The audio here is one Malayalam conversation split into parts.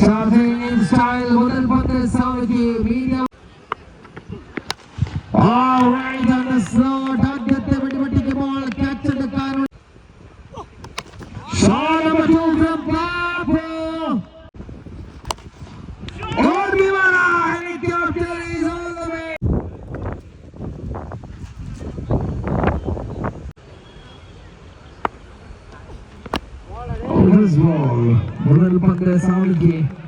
சாதனை ஸ்டைல் முதல் பந்து சாவுக்கு medium All right on the slow, Dadyatte Vidivati ball, catch the car. Shot number two from Papo. Orbiwara, helicopter is on the way. Over his ball, Murrel Pandey Savage.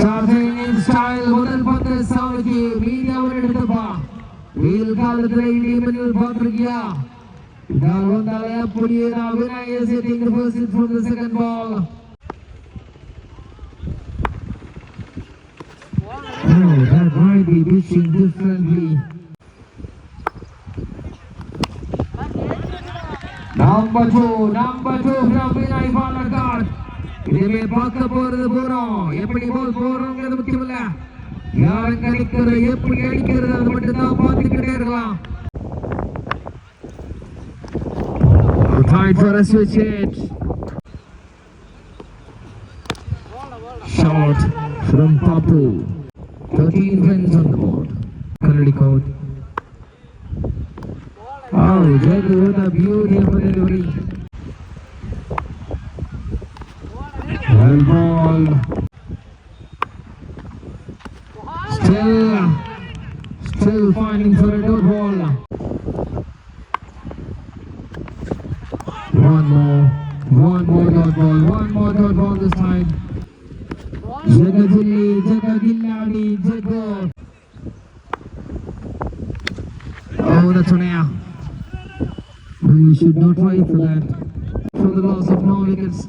முதல் பந்து சாவுக்கு மீடியாவில் எடுத்துப்பா வெயில் காலத்துல இடிமணில் பார்த்திருக்கியா இதால் வந்தாலே புரிய நான் Vinayagar sitting reversal for the second ball Oh, that might be wishing differently. Number two, number two from Vinay Balagard. இதுவே பார்க்க போறது போறோம் எப்படி போல் போறோங்கிறது முக்கியமில்ல யாரும் கணிக்கிறது எப்படி அடிக்கிறது அது மட்டும் தான் பார்த்துக்கிட்டே இருக்கலாம் Time for a switch hit. Shot from Papu. 13 wins on the board. Kennedy code. Oh, Jagu with a beautiful delivery. Well ball. Still, still finding for a dot ball. One more, one more dot ball, one more dot ball this time. Jagadilli, Jagadilladi, Jago. Oh, that's on air. We should not try for that. For the loss of no wickets,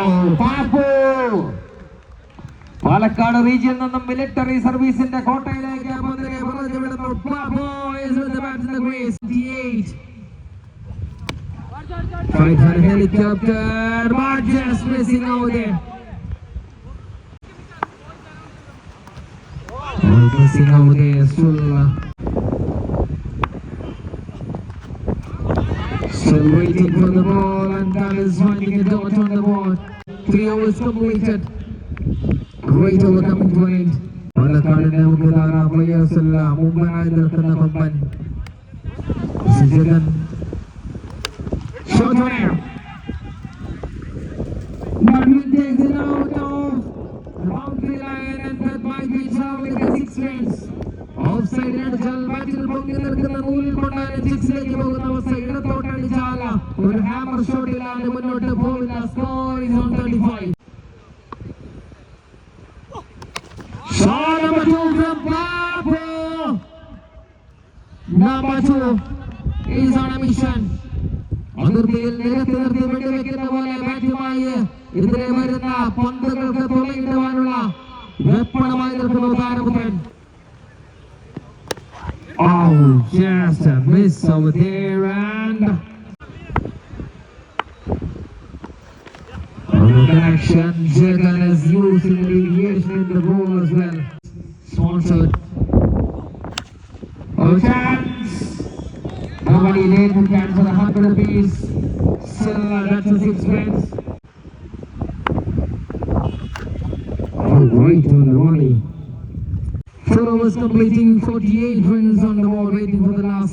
Oh, Papu! Palakkad റീജിയനിൽ നിന്നും മിലിറ്ററി സർവീസിന്റെ കോട്ടയിലേക്ക് പന്തിനെ പറഞ്ഞു വിടുന്നു Pappu is with the bat in the crease. 58. Fight for a helicopter, but just missing over there. Oh, missing over there, still. uh, Still waiting for the ball, and that is finding a dot on the board. Three overs completed. Great overcoming to an end. പാലക്കാടിന്റെ നമുക്ക് ധാരാളം പ്ലേയേഴ്സ് അല്ല മുമ്പനായി നിൽക്കുന്ന കൊമ്പൻ Jagan Shot on air. Marvin takes it out of the boundary line and that might be traveling at six Runs. Side അടിച്ചാൽ ബാറ്റിൽ പൊങ്ങി നിൽക്കുന്ന നൂലിൽ കൊണ്ടാണ് സിക്സിലേക്ക് പോകുന്ന അവസ്ഥ ഇടത്തോട്ടടിച്ചാൽ ഒരു ഹാമർ ഷോട്ടിലാണ് മുന്നോട്ട് പോകുന്ന score is on thirty five Shot number two from Papu. Number two is on നിർത്തി വെടിവെക്കുന്ന പോലെ ബാറ്റുമായി ഇതിലെ വരുന്ന പന്തുകൾക്ക് തുളയിടുവാനുള്ള വെപ്പണമായി നിൽക്കുന്നു താരപുത്രൻ Just a miss over there and on the connection, Jagan is using the deviation in the ball as well. Sponsored. Oh, chance! Nobody laid the can for the hundred apiece. Uh, that's a six pence. Oh, right on the volley. Four overs completing 48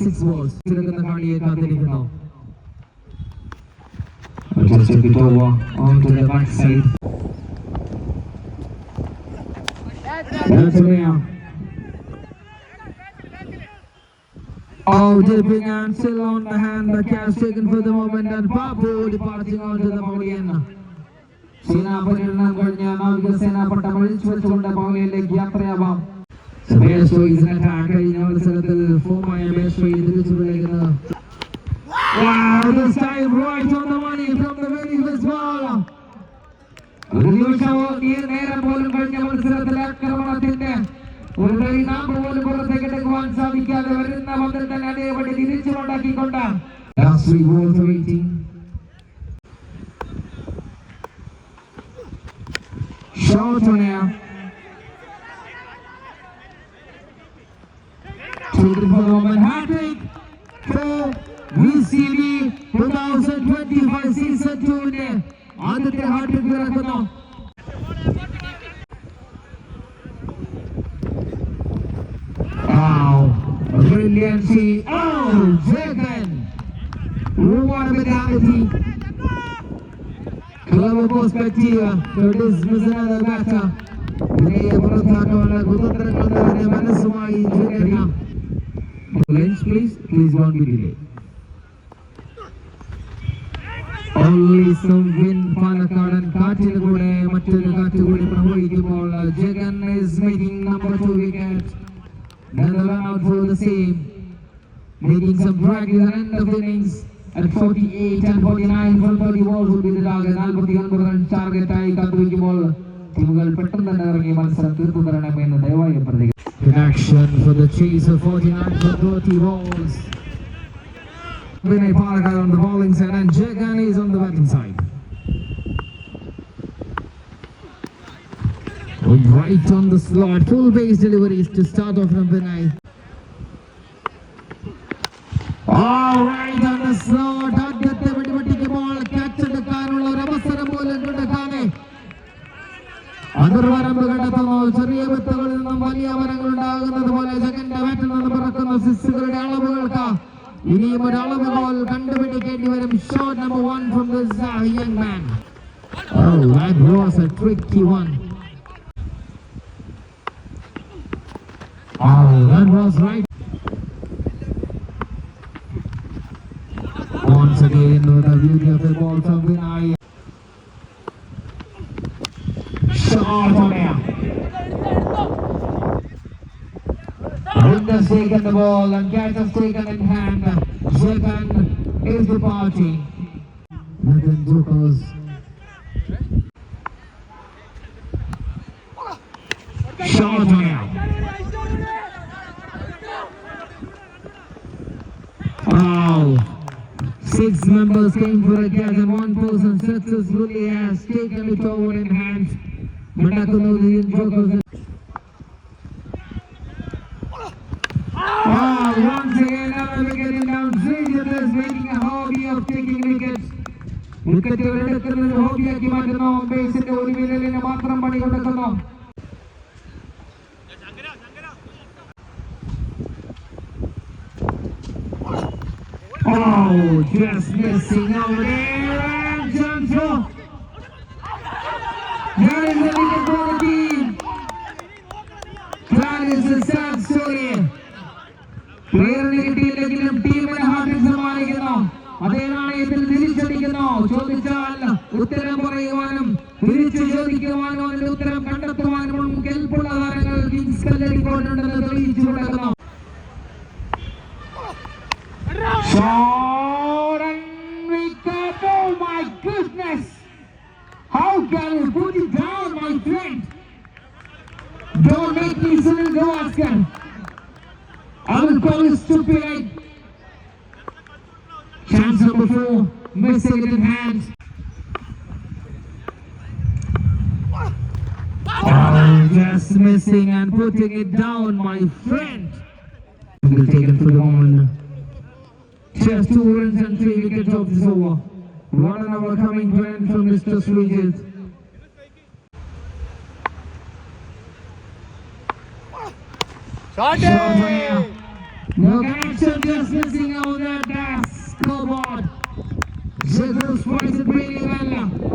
six balls. ചിലക്കുന്ന കാണിയെ കാത്തിരിക്കുന്നു. Just took it over onto the backside. That's Ria. Oh, dipping and still on the hand. The catch taken for the moment and Babu departing onto the pavilion. സേനാപര്യടനം കഴിഞ്ഞ നാവികസേന പട്ടം അഴിച്ചു വെച്ചുകൊണ്ട് പവലിയനിലേക്ക് യാത്രയാവാം ബേസ്റ്റോ ഇതിനെ ടാക്ക് കഴിഞ്ഞ മത്സരത്തിൽ ഫോമായ ബേസ്റ്റോ എതിരിച്ചു കളിക്കുന്നു Wow, this time right on the money from the very first ball. ഒരു നിമിഷമോ ഈ നേരം പോലും കഴിഞ്ഞ മത്സരത്തിൽ ആക്രമണത്തിന്റെ ഒരു പരിണാമം പോലും പുറത്തേക്ക് എടുക്കുവാൻ സാധിക്കാതെ വരുന്ന പന്തിൽ തന്നെ അതേപടി തിരിച്ചുണ്ടാക്കിക്കൊണ്ട് Shot on air. Taken for the moment. Hat-trick for VCB 2025 season 2 ന്റെ ആദ്യത്തെ hat trick ഇറക്കുന്നു Wow, brilliancy. Oh, Jagan. What a mentality. Clever perspective to dismiss another batter. ഇതിനെ പുറത്താക്കാനുള്ള കുതന്ത്രങ്ങൾ നിറഞ്ഞ മനസ്സുമായി ജഗന്ന Lens, please. Please don't be delayed. Only some wind പാലക്കാടൻ കാറ്റിന് കൂടെ മറ്റൊരു കാറ്റ് കൂടി പ്രവഹിക്കുമ്പോൾ Jagan is making number two wicket. Another run out for the same. Making some drag at the end of the innings. At 48 and 49 full 30 balls would be the target. 49 run target ആയി കാത്തുവയ്ക്കുമ്പോൾ ടീമുകൾ പെട്ടെന്ന് തന്നെ ഇറങ്ങി മത്സരം തീർത്തു തരണമെന്ന് ദയവായി അഭ്യർത്ഥിക്കുന്നു In action for the chase of 49 for 30 balls. Vinay Parkar on the bowling side and Jagani is on the batting side. Right on the slot, full base deliveries to start off from Vinay. All right on the slot, സിക്സുകളുടെ അളവുകൾക്ക് ഇനിയും ഒരു അളവുകോൽ കണ്ടുപിടിക്കേണ്ടി വരും shot number one from this young man Oh, that was a tricky one. Oh, that was right. Once again, the beauty of the ball from Vinay. Shot taken the ball and Cat has taken in hand. Jagan is departing. Nathan Jokos. Shot on air. Wow. Six members came for a catch and one person successfully has taken it over in hand. Manakuno Jokos. വിക്കറ്റുകൾ എടുക്കുന്നത് ഹോബിയാക്കി മാറ്റുന്നു ബേസിന്റെ ഒരു വിരലിന് മാത്രം പണി കൊടുക്കുന്നു Oh, just missing over there. And Johnson. That is the wicket for the team. That is a sad story. പ്ലെയറിന് കിട്ടിയില്ലെങ്കിലും ടീമിന് ഹാർട്ടിൽ സമ്മാനിക്കുന്നു അതേ നാണയത്തിൽ തിരിച്ചടിക്കുന്നു ചോദിച്ചാൽ ഉത്തരം പറയുവാനും തിരിച്ചു ചോദിക്കുവാനും അതിന്റെ ഉത്തരം കണ്ടെത്തുവാനും കെൽപ്പുള്ള താരങ്ങൾ കിങ്സ് കല്ലെടുക്കൊണ്ടുണ്ടെന്ന് തെളിയിച്ചു കൊടുക്കുന്നു. Oh. Chance number four, missing it in hand. Oh, just missing and putting it down, my friend. Will taken for the moment. Just two runs and three wickets off this over. One an hour coming to end from Mr. Srijit. Shot Shot on air. No connection, just missing out that. Jesus points it really well.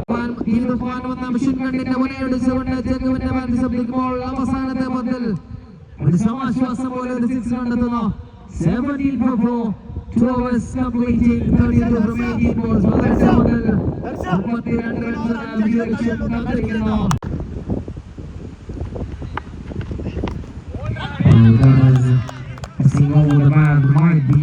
പാൻ- തീർന്നു പോകാൻ വന്ന മെഷീൻ കണ്ടിന്റെ മുനയടിച്ചുകൊണ്ട് ജഗുവിന്റെ ബാറ്റ് ശബ്ദിക്കുമ്പോൾ അവസാനത്തെ പന്തിൽ ഒരു സമാശ്വാസം പോലെ ഒരു സിക്സ് കണ്ടെത്തുന്നു seventeen four four to overs completing thirty two from eighteen balls വളരെ മുതൽ മുപ്പത്തിരണ്ട് റൺസ് ലക്ഷ്യം കാത്തിരിക്കുന്നു Oh, that is missing over the man might be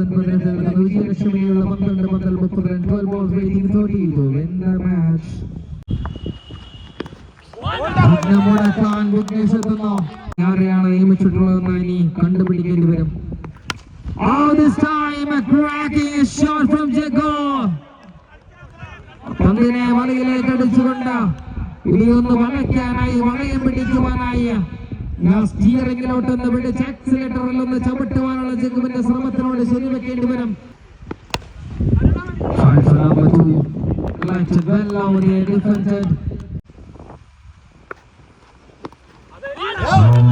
പത്തൊൻപതിന് ചേർന്ന വിജയലക്ഷ്മിയുള്ള പന്ത്രണ്ട് പന്തൽ മുപ്പത്തിരണ്ട് twelve balls waiting thirty two win the match മുടക്കാൻ വിഘ്നേഷ് എത്തുന്നു ആരെയാണ് നിയമിച്ചിട്ടുള്ളതെന്ന് ഇനി കണ്ടുപിടിക്കേണ്ടി വരും Oh, this time a cracking shot from. പന്തിനെ വലയിലേക്ക് അടിച്ചുകൊണ്ട് ഇനിയൊന്ന് വളയ്ക്കാനായി വളയം പിടിക്കുവാനായി സ്റ്റിയറിംഗിലോട്ടൊന്ന് പിടിച്ച് ആക്സിലേറ്ററിൽ ഒന്ന് ചവിട്ടുവാനുള്ള ജഗുവിന്റെ ശ്രമത്തിനോട് ശരിവെക്കേണ്ടി വരും. Oh.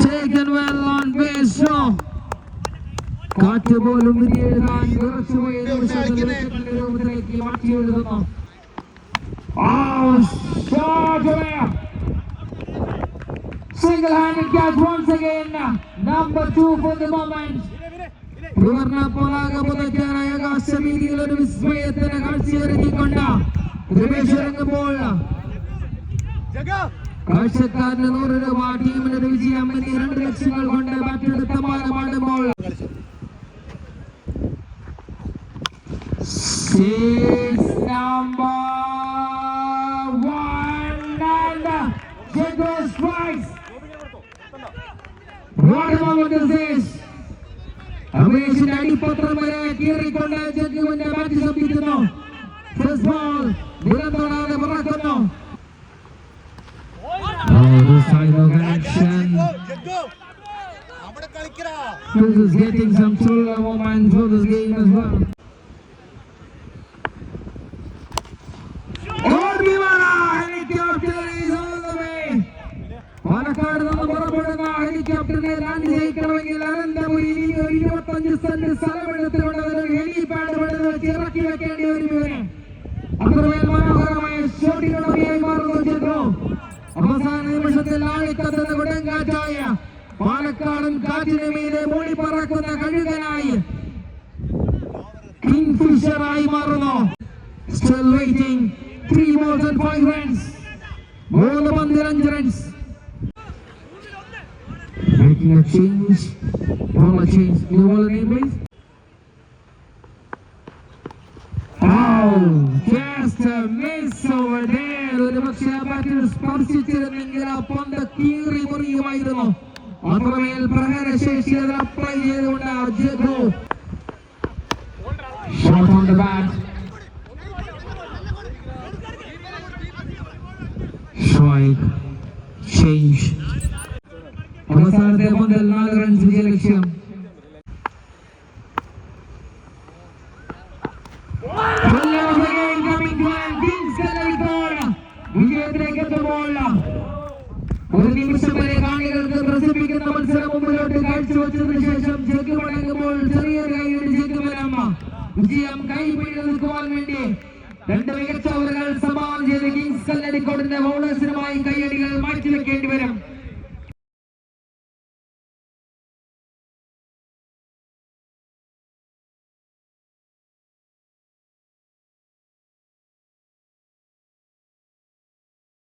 Taken well on base show. Oh, പോലും away. Single-handed catch once again. Number two for the moment. ത്രിവർണ പോലാക പുതയ്ക്കാനായ ആകാശവീതിയിൽ ഒരു വിസ്മയത്തിന് കാഴ്ചയൊരുക്കിക്കൊണ്ട് രമേശ് ഇറങ്ങുമ്പോൾ കാഴ്ചക്കാരന് നൂറ് രൂപ ടീമിന് ഒരു വിജയം എന്നീ രണ്ട് ലക്ഷ്യങ്ങൾ കൊണ്ട് ബാറ്റെടുത്ത മാനമാടുമ്പോൾ Six number one and Jago strikes. What a moment is this? രമേശിന്റെ അടിപ്പത്രം വരെ കീറിക്കൊണ്ട് ജഗ്ഗുവിന്റെ ബാറ്റ് ശബ്ദിക്കുന്നു ഫസ്റ്റ് ബോൾ നിലം തൊടാതെ പുറക്കുന്നു Oh, this side of action. അവിടെ കളിക്കടാ This is getting some thriller moments for this game as well. Palakkad നിന്ന് പുറപ്പെടുന്ന ഹെലികോപ്റ്ററിനെ ലാൻഡ് ചെയ്യിക്കണമെങ്കിൽ അനന്തപുരി ഇനി ഒരു ഇരുപത്തഞ്ച് സെന്റ് സ്ഥലമെടുത്തുകൊണ്ട് അതിന് ഹെലിപാഡ് പണിത് വെച്ച് ഇറക്കി വെക്കേണ്ടി വരും ഇവന് അത്രമേൽ മനോഹരമായ ഷോട്ടിനുടമയായി മാറുന്നു ചിത്രം. അവസാന നിമിഷത്തിൽ ആളിക്കത്തുന്ന കൊടുങ്കാറ്റായ പാലക്കാടൻ കാറ്റിന് മീതെ മൂടി പറക്കുന്ന കഴുകനായി കിങ്ഫിഷറായി മാറുന്നു. Still waiting. Three balls and five runs. മൂന്ന് പന്തിൽ അഞ്ച് runs Making a change. Ball a change. New ball name please. Oh, just a miss over there. ഒരു പക്ഷേ ആ ബാറ്റിൽ സ്പർശിച്ചിരുന്നെങ്കിൽ ആ പന്ത് കീറി മുറിയുമായിരുന്നു അത്രമേൽ പ്രഹരശേഷി അത് അപ്ലൈ ചെയ്തുകൊണ്ട് ആ Jaggu shot on the bat കാഴ്ചവെച്ചതിനു ശേഷം ചെക്ക് മടങ്ങുമ്പോൾ ചെറിയൊരു കൈയുടെ ചെക്ക് വരാമ വിജയം കൈപിടി നിൽക്കുവാൻ വേണ്ടി രണ്ട് മികച്ച ഓവറുകൾ സമാനം ചെയ്ത് കിങ്സ് കല്ലടിക്കോടിന്റെ ബൗളേഴ്സിനുമായി കൈയടികൾ